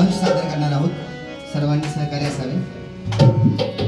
अंश सादर करणार आहोत. सर्वांनी सहकार्य असावे.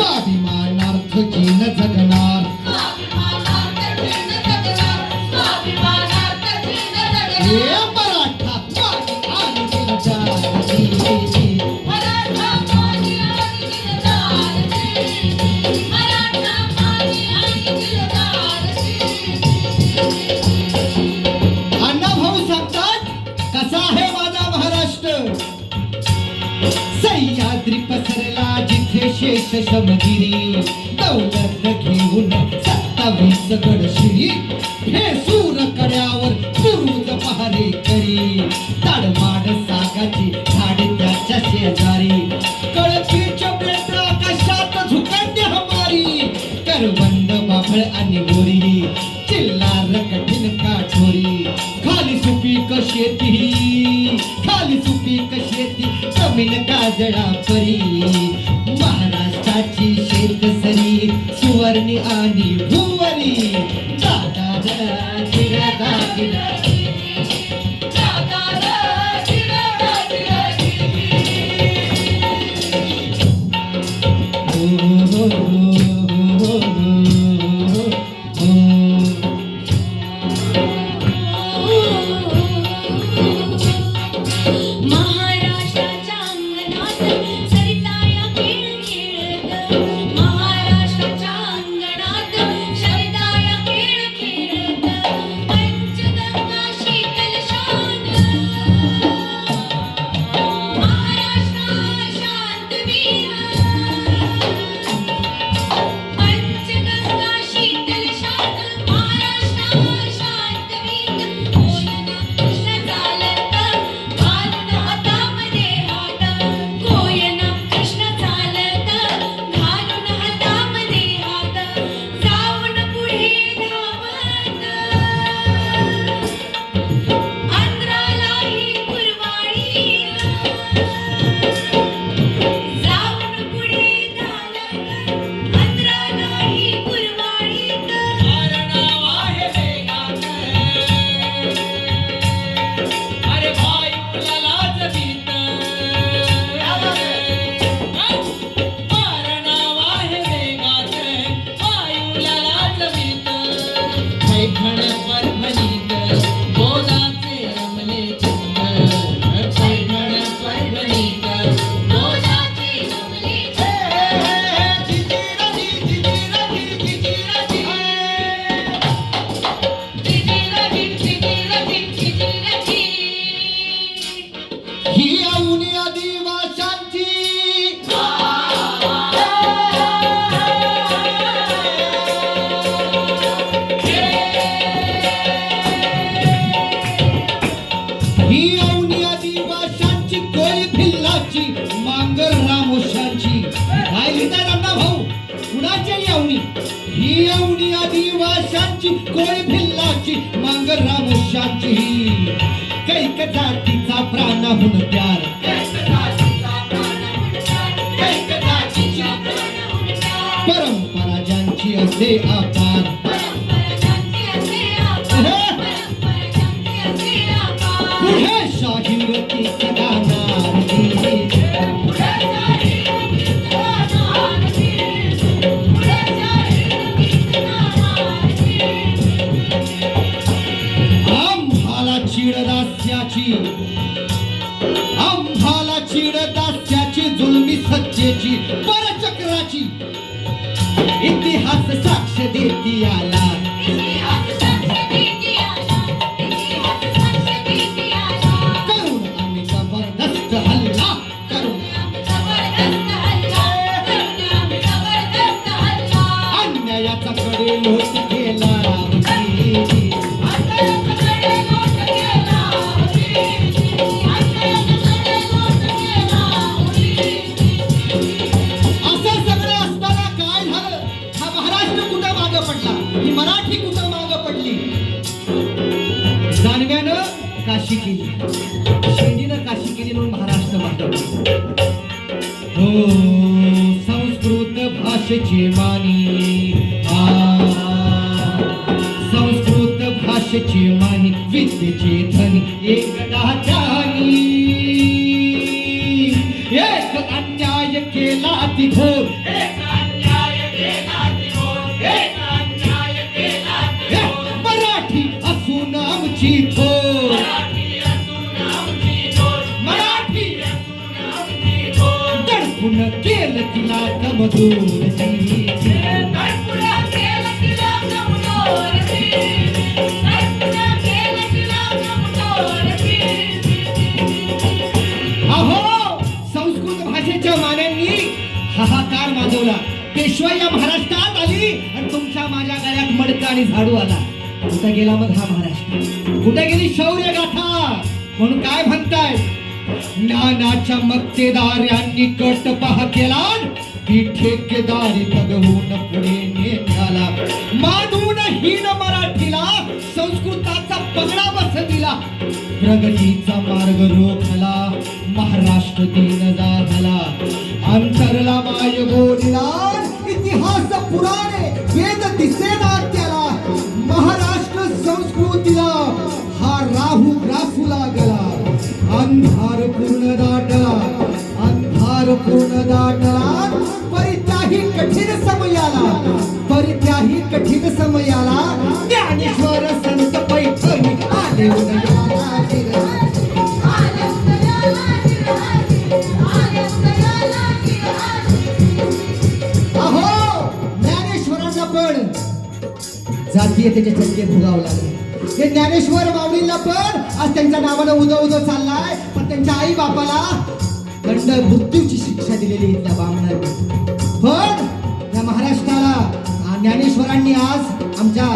club. जिथे शेष दौलत घेऊन सत्तावीस गडशिरी हे सूर कड्यावर सुरूज पहारे करी. ताडमाड सागाची झाडे त्याच्या शेजारी. कळपीच्या बेट आकाशात झुकंडी हमारी. करवंद बाभळ आणि बोरी चिल्लार कठीण काठोरी. खाली सुपीक शेती खाली सुपीक शेती जमीन काजळा परी ani रामुशाची कैक जातीचा प्राणहून प्यार परंपरा ज्यांची असे आकार Yeah. संस्कृत भाषेची मानी संस्कृत भाषेची मानी विद्येची धनी एकदा त्यानी एक अन्याय केला तिघोर मराठी असून आमची हाहाकार माजवला. पेशवाई या महाराष्ट्रात आली आणि तुमच्या माझ्या गळ्यात मडका आणि झाडू आला. कुठं गेला मग हा महाराष्ट्र? कुठे गेली शौर्य गाथा म्हणून काय म्हणताय? ज्ञानाच्या मक्तेदारांनी कट पहा केला ही ठेकेदारी तगवून पुढे नेण्याला. मानून हीन मराठीला संस्कृताचा पगडा बसविला. प्रगतीचा मार्ग रोखला महाराष्ट्र दिन झाला अंतरला माय बोलला इतिहास पुराणे वेद दिसेना त्याला महाराष्ट्र संस्कृतीला हा राहू ग्रासू लागला. अंधार पूर्ण दाटला अंधार पूर्ण दाटला. कठीण समयाला परी त्याही कठीण समयाला ज्ञानेश्वर संत पैठणी आले उदयाला अहो ज्ञानेश्वरांना पण जातीयतेचे चटके भोगावं लागले. हे ज्ञानेश्वर माऊलींना पण आज त्यांच्या नावानं उदो उदो चाललाय पण त्यांच्या आई बापाला दंड मृत्यूची शिक्षा दिलेली आहे त्या बामणांनी. ज्ञानेश्वरांनी आज आमच्या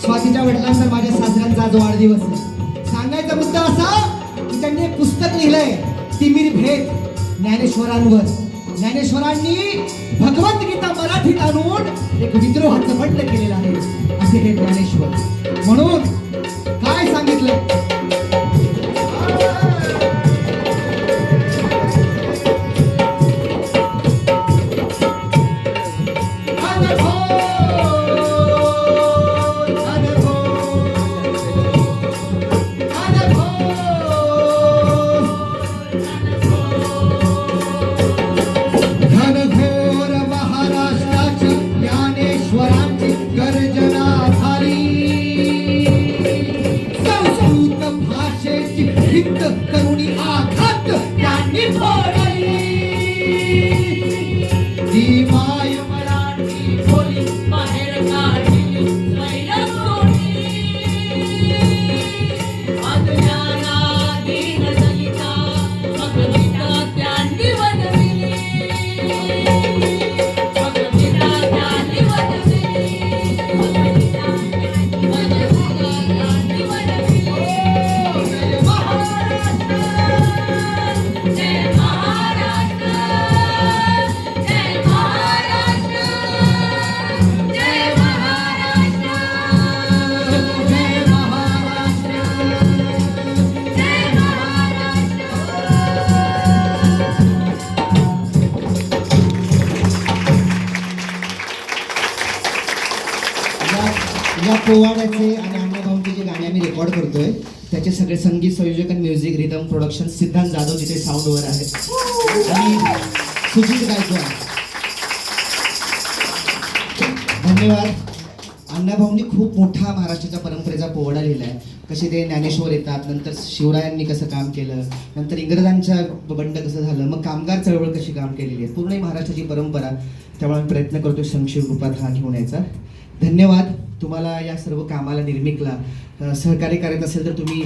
स्वातीच्या वडिलांचा माझ्या सासऱ्यांचा जो वाढदिवस आहे. सांगायचा मुद्दा असा की त्यांनी एक पुस्तक लिहिलंय तिमिर भेद ज्ञानेश्वरांवर. ज्ञानेश्वरांनी भगवद्गीता मराठीत आणून एक विद्रोहाचं म्हटलं केलेलं आहे. असे हे ज्ञानेश्वर. म्हणून पोवाड्याचे आणि अण्णाभाऊंचे जे गाणे आम्ही रेकॉर्ड करतोय. त्याचे सगळे संगीत संयोजक आणि म्युझिक रिदम प्रोडक्शन सिद्धांत जाधव तिथे साऊंडवर आहेत. आणि सुजित गायकवाड. धन्यवाद. अण्णाभाऊंनी खूप मोठा महाराष्ट्राच्या परंपरेचा पोवाडा आहे कसे ते ज्ञानेश्वर येतात नंतर शिवरायांनी कसं काम केलं नंतर इंग्रजांच्या बंड कसं झालं मग कामगार चळवळ कशी काम केलेली आहे पूर्ण महाराष्ट्राची परंपरा. त्यामुळे आम्ही प्रयत्न करतो संक्षिप्त रूपात हा घेऊन यायचा. धन्यवाद. तुम्हाला या सर्व कामाला निर्मिकला सहकार्य करायचं असेल तर तुम्ही